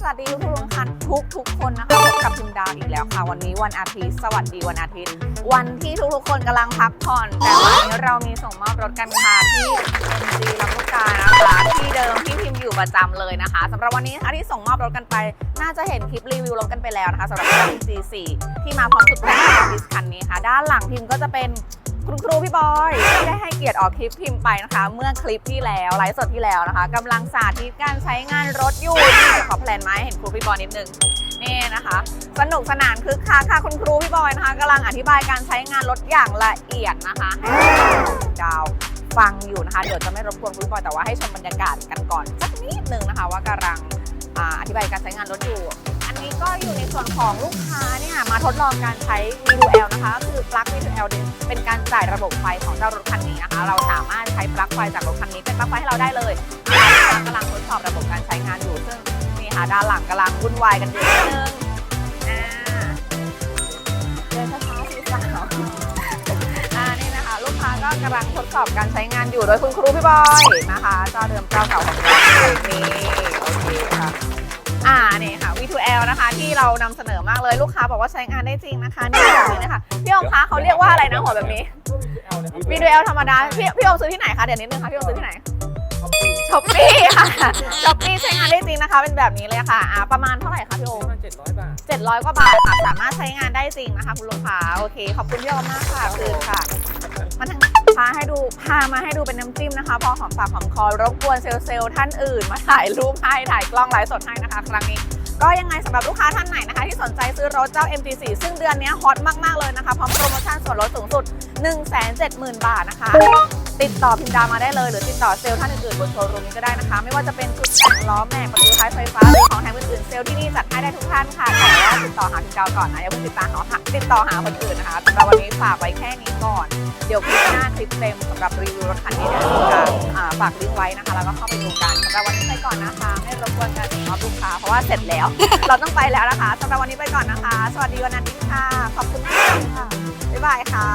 สวัสดีทุกๆคนนะคะพบกับพิมดาวอีกแล้วค่ะ วันนี้วันอาทิตย์สวัสดีวันอาทิตย์ วันที่ทุกๆคนกำลังพักผ่อน แต่วันนี้เรามีส่งมอบรถกันค่ะที่ MG ลำลูกกานะคะที่เดิมที่พิมอยู่ประจำเลยนะคะสำหรับวันนี้นะคะที่ส่งมอบรถกันไป น่าจะเห็นคลิปรีวิวรถกันไปแล้วนะคะสำหรับ G4 ที่มาพร้อมสุดแต่งดิสคันนี้ค่ะ ด้านหลังพิมก็จะเป็น คุณครูพี่บอยที่ได้ให้เกียรติออกคลิปพิมพ์ไปนะคะ เมื่อคลิปที่แล้วไลฟ์สดที่แล้วนะคะกำลังสาธิตการใช้งานรถอยู่นี่ขอแพลนมาให้เห็นครูพี่บอยนิดนึงนี่นะคะ สนุกสนานคึกคักค่ะคุณครูพี่บอยนะคะกำลังอธิบายการใช้งานรถอย่างละเอียดนะคะให้ดาวฟังอยู่นะคะเดี๋ยวจะไม่รบกวนครูพี่บอยแต่ว่าให้ชมบรรยากาศกันก่อนสักนิดนึงนะคะ ว่ากำลังอธิบายการใช้งานรถอยู่ อันนี้ก็อยู่ในส่วนของลูกค้าเนี่ยมาทดลองการใช้ V2L นะคะก็คือปลั๊ก V2L เนี่ยเป็นการจ่ายระบบไฟของเจ้ารถคันนี้นะคะ เราสามารถใช้ปลั๊กไฟจากรถคันนี้เป็นปลั๊กไฟให้เราได้เลยนะคะกำลังทดสอบระบบการใช้งานอยู่ ซึ่งนี่ค่ะด้านหลังกำลังวุ่นวายกันอยู่นิดนึงเดินช้าๆสีสาวอ่านี่นะคะ ลูกค้าก็กำลังทดสอบการใช้งานอยู่โดยคุณครูพี่บอยนะคะเจ้าเดิมเจ้าเก่าของเรานี่โอเคค่ะ อ่านี่ค่ะ V2L นะคะ ที่เรานำเสนอมากเลยลูกค้าบอกว่าใช้งานได้จริงนะคะนี่แบบนี้นะคะพี่อมคะเขาเรียกว่าอะไรนะหัวแบบนี้ V2L ธรรมดาพี่พี่อมซื้อที่ไหนคะเดี๋ยวนิดนึงค่ะพี่อมซื้อที่ไหนช้อปปี้ค่ะช้อปปี้ใช้งานได้จริงนะคะ เป็นแบบนี้เลยค่ะอ่าประมาณเท่าไหร่คะพี่โอม เจ็ดร้อยบาท 700 กว่าบาทค่ะสามารถใช้งานได้จริงนะคะ คุณลูกค้า โอเค ขอบคุณพี่ออมมากค่ะคืนค่ะมาทาง พาให้ดูพามาให้ดูเป็นน้ำจิ้มนะคะ พอหอมปากหอมคอรบกวนเซลล์เซลล์ท่านอื่น มาถ่ายรูปให้ถ่ายกล้องไลฟ์สดให้นะคะ ครั้งนี้ก็ยังไงสำหรับลูกค้าท่านไหนนะคะ ที่สนใจซื้อรถเจ้า MG4 ซึ่งเดือนนี้ฮอตมาก ๆ เลยนะคะ พร้อมโปรโมชั่นส่วนลดสูงสุด 170,000 บาทนะคะ ติดต่อพิมดามาได้เลย หรือติดต่อเซลล์ท่านอื่นๆบนโชว์รูมนี้ก็ได้นะคะ ไม่ว่าจะเป็นชุดแต่งล้อแม็กประตูท้ายไฟฟ้าหรือของแถมอื่นๆเซลล์ที่นี่ ทุกท่านค่ะแต่ว่าติดต่อหาพิมพ์ดาวก่อนนะอย่าเพิ่งติดตามหาติดต่อหาคนอื่นนะคะสำหรับวันนี้ฝากไว้แค่นี้ก่อน เดี๋ยวคลิปหน้าคลิปเต็มสำหรับรีวิวรถคันนี้เดี๋ยวพิมพ์ดาอ่าฝากลิงก์ไว้นะคะ แล้วก็เข้าไปดูกันสำหรับวันนี้ไปก่อนนะคะไม่รบกวนการส่งมอบลูกค้าเพราะว่าเสร็จแล้ว เราต้องไปแล้วนะคะสำหรับวันนี้ไปก่อนนะคะ สวัสดีวันอาทิตย์ค่ะ ขอบคุณมากค่ะบ๊ายบายค่ะ